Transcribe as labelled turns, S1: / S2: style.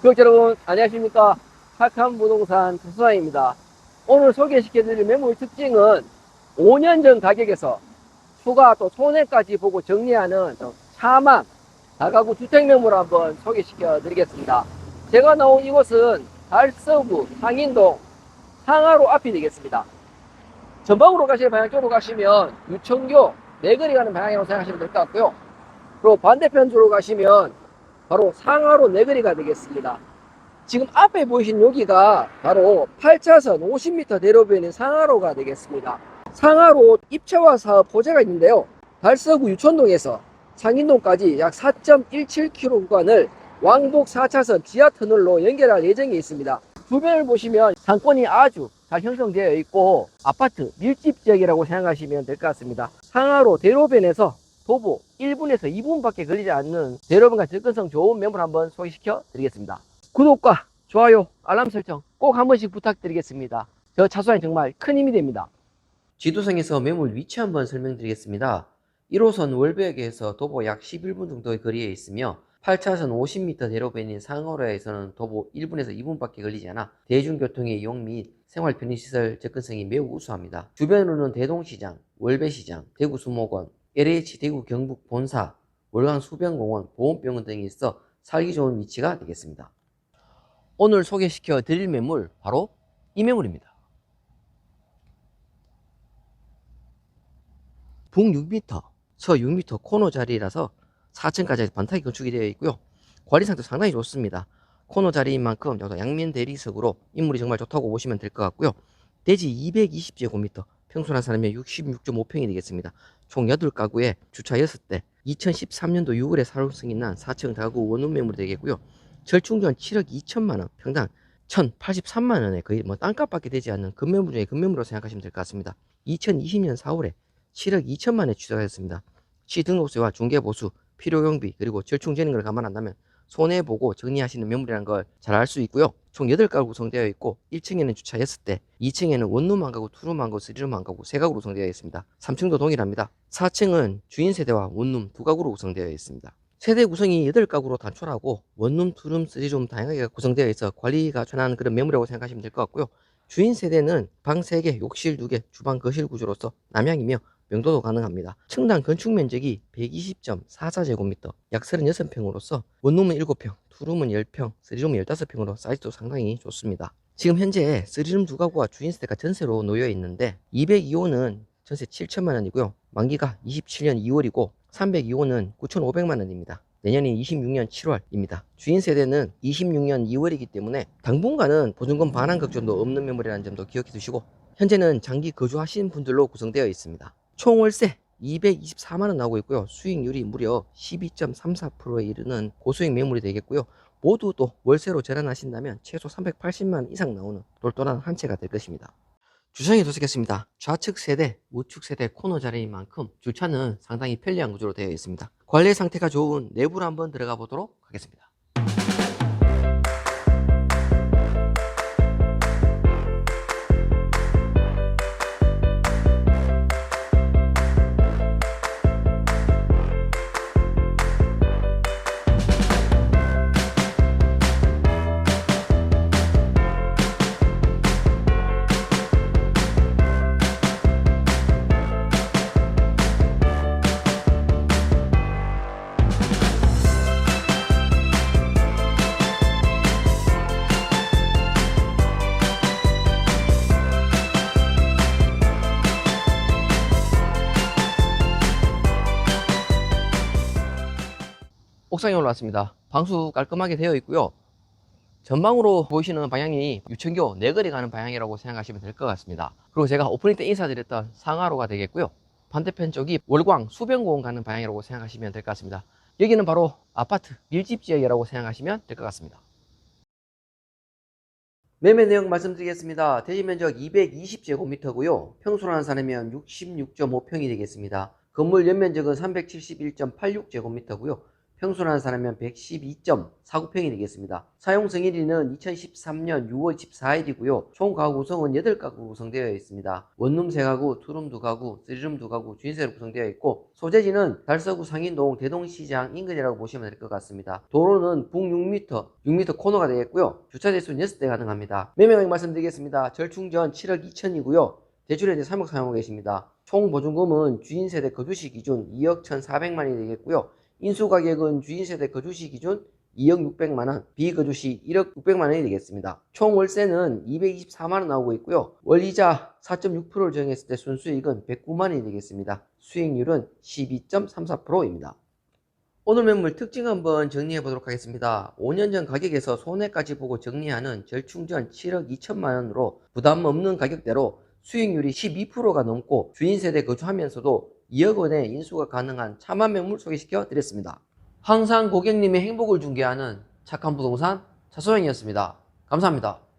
S1: 구독자 여러분 안녕하십니까? 착한 부동산 조수아입니다. 오늘 소개시켜드릴 매물 특징은 5년 전 가격에서 추가 또 손해까지 보고 정리하는 좀 차망 다가구 주택 매물 한번 소개시켜 드리겠습니다. 제가 나온 이곳은 달서구 상인동 상하로 앞이 되겠습니다. 전방으로 가시는 방향 쪽으로 가시면 유청교 내거리 가는 방향으로 생각하시면 될 것 같고요. 그리고 반대편 쪽으로 가시면 바로 상하로 내거리가 되겠습니다. 지금 앞에 보이신 여기가 바로 8차선 50m 대로변에 있는 상하로가 되겠습니다. 상하로 입체화 사업 호재가 있는데요. 달서구 유천동에서 상인동까지 약 4.17km 구간을 왕복 4차선 지하 터널로 연결할 예정이 있습니다. 주변을 보시면 상권이 아주 잘 형성되어 있고 아파트 밀집 지역이라고 생각하시면 될 것 같습니다. 상하로 대로변에서 도보 1분에서 2분밖에 걸리지 않는 대로변과 접근성 좋은 매물 한번 소개시켜 드리겠습니다. 구독과 좋아요, 알람 설정 꼭 한 번씩 부탁드리겠습니다. 저 차수환이 정말 큰 힘이 됩니다.
S2: 지도상에서 매물 위치 한번 설명드리겠습니다. 1호선 월배역에서 도보 약 11분 정도의 거리에 있으며 8차선 50m 대로변인 상하로에서는 도보 1분에서 2분밖에 걸리지 않아 대중교통의 이용 및 생활 편의시설 접근성이 매우 우수합니다. 주변으로는 대동시장, 월배시장, 대구수목원, LH 대구 경북 본사, 월강 수변공원, 보건병원 등이 있어 살기 좋은 위치가 되겠습니다. 오늘 소개시켜 드릴 매물 바로 이 매물입니다. 북 6m, 서 6m 코너 자리라서 4층까지 반타기 건축이 되어 있고요. 관리 상태 상당히 좋습니다. 코너 자리인 만큼 양면 대리석으로 인물이 정말 좋다고 보시면 될 것 같고요. 대지 220제곱미터, 평수한 사람이 66.5평이 되겠습니다. 총 8가구에 주차 6대, 2013년도 6월에 사용승이 난 4층 다가구 원룸 매물이 되겠고요. 절충전 7억 2천만 원, 평당 1,083만 원에 거의 뭐 땅값밖에 되지 않는 금매물 중에 금매물로 생각하시면 될 것 같습니다. 2020년 4월에 7억 2천만에 취득하였습니다. 시 등록세와 중개보수, 필요경비 그리고 절충되는 걸 감안한다면 손해보고 정리하시는 매물이라는 걸 잘 알 수 있고요. 총 8가구 구성되어 있고 1층에는 주차 6대, 2층에는 원룸 한 가구, 투룸 한 가구, 쓰리룸 한 가구, 3가구로 구성되어 있습니다. 3층도 동일합니다. 4층은 주인 세대와 원룸 두 가구로 구성되어 있습니다. 세대 구성이 8가구로 단촐하고 원룸, 투룸, 쓰리룸 다양하게 구성되어 있어 관리가 편한 그런 매물이라고 생각하시면 될 것 같고요. 주인 세대는 방 3개, 욕실 2개, 주방 거실 구조로서 남향이며 명도도 가능합니다. 층당 건축 면적이 120.44제곱미터, 약 36평으로서 원룸은 7평, 투룸은 10평, 쓰리룸은 15평으로 사이즈도 상당히 좋습니다. 지금 현재 쓰리룸 두 가구와 주인 세대가 전세로 놓여 있는데 202호는 전세 7천만 원이고요. 만기가 27년 2월이고 302호는 9,500만 원입니다. 내년이 26년 7월입니다. 주인 세대는 26년 2월이기 때문에 당분간은 보증금 반환극 정도 없는 매물이라는 점도 기억해 두시고 현재는 장기 거주하시는 분들로 구성되어 있습니다. 총 월세 224만 원 나오고 있고요. 수익률이 무려 12.34%에 이르는 고수익 매물이 되겠고요. 모두 또 월세로 절환하신다면 최소 380만 원 이상 나오는 똘똘한 한 채가 될 것입니다. 주차장에 도착했습니다. 좌측 세대, 우측 세대 코너 자리인 만큼 주차는 상당히 편리한 구조로 되어 있습니다. 관리 상태가 좋은 내부로 한번 들어가 보도록 하겠습니다. 옥상에 올라왔습니다. 방수 깔끔하게 되어 있고요. 전방으로 보이시는 방향이 유천교 내거리 가는 방향이라고 생각하시면 될 것 같습니다. 그리고 제가 오프닝 때 인사드렸던 상하로가 되겠고요. 반대편 쪽이 월광 수변공원 가는 방향이라고 생각하시면 될 것 같습니다. 여기는 바로 아파트 밀집 지역이라고 생각하시면 될 것 같습니다. 매매 내용 말씀드리겠습니다. 대지 면적 220제곱미터고요. 평수로 한 사람이면 66.5평이 되겠습니다. 건물 연면적은 371.86제곱미터고요. 평수라는 사람이면 112.49평이 되겠습니다. 사용 승일이는 2013년 6월 14일이고요. 총 가구 구성은 8가구 구성되어 있습니다. 원룸 3가구, 투룸 2가구, 쓰리룸 2가구, 주인세로 구성되어 있고 소재지는 달서구 상인동 대동시장 인근이라고 보시면 될 것 같습니다. 도로는 북 6m, 6m 코너가 되겠고요. 주차 대수는 6대 가능합니다. 매매가격 말씀드리겠습니다. 절충전 7억 2천이고요. 대출에 대해 3억 사용하고 계십니다. 총 보증금은 주인 세대 거주시 기준 2억 1,400만원이 되겠고요. 인수가격은 주인세대 거주시 기준 2억 600만원, 비거주시 1억 600만원이 되겠습니다. 총 월세는 224만원 나오고 있고요. 월이자 4.6%를 정했을 때 순수익은 109만원이 되겠습니다. 수익률은 12.34%입니다. 오늘 매물 특징 한번 정리해 보도록 하겠습니다. 5년 전 가격에서 손해까지 보고 정리하는 절충전 7억 2천만 원으로 부담 없는 가격대로 수익률이 12%가 넘고 주인세대 거주하면서도 2억 원의 인수가 가능한 참한 매물 소개시켜 드렸습니다. 항상 고객님의 행복을 중개하는 착한 부동산 차소영이었습니다. 감사합니다.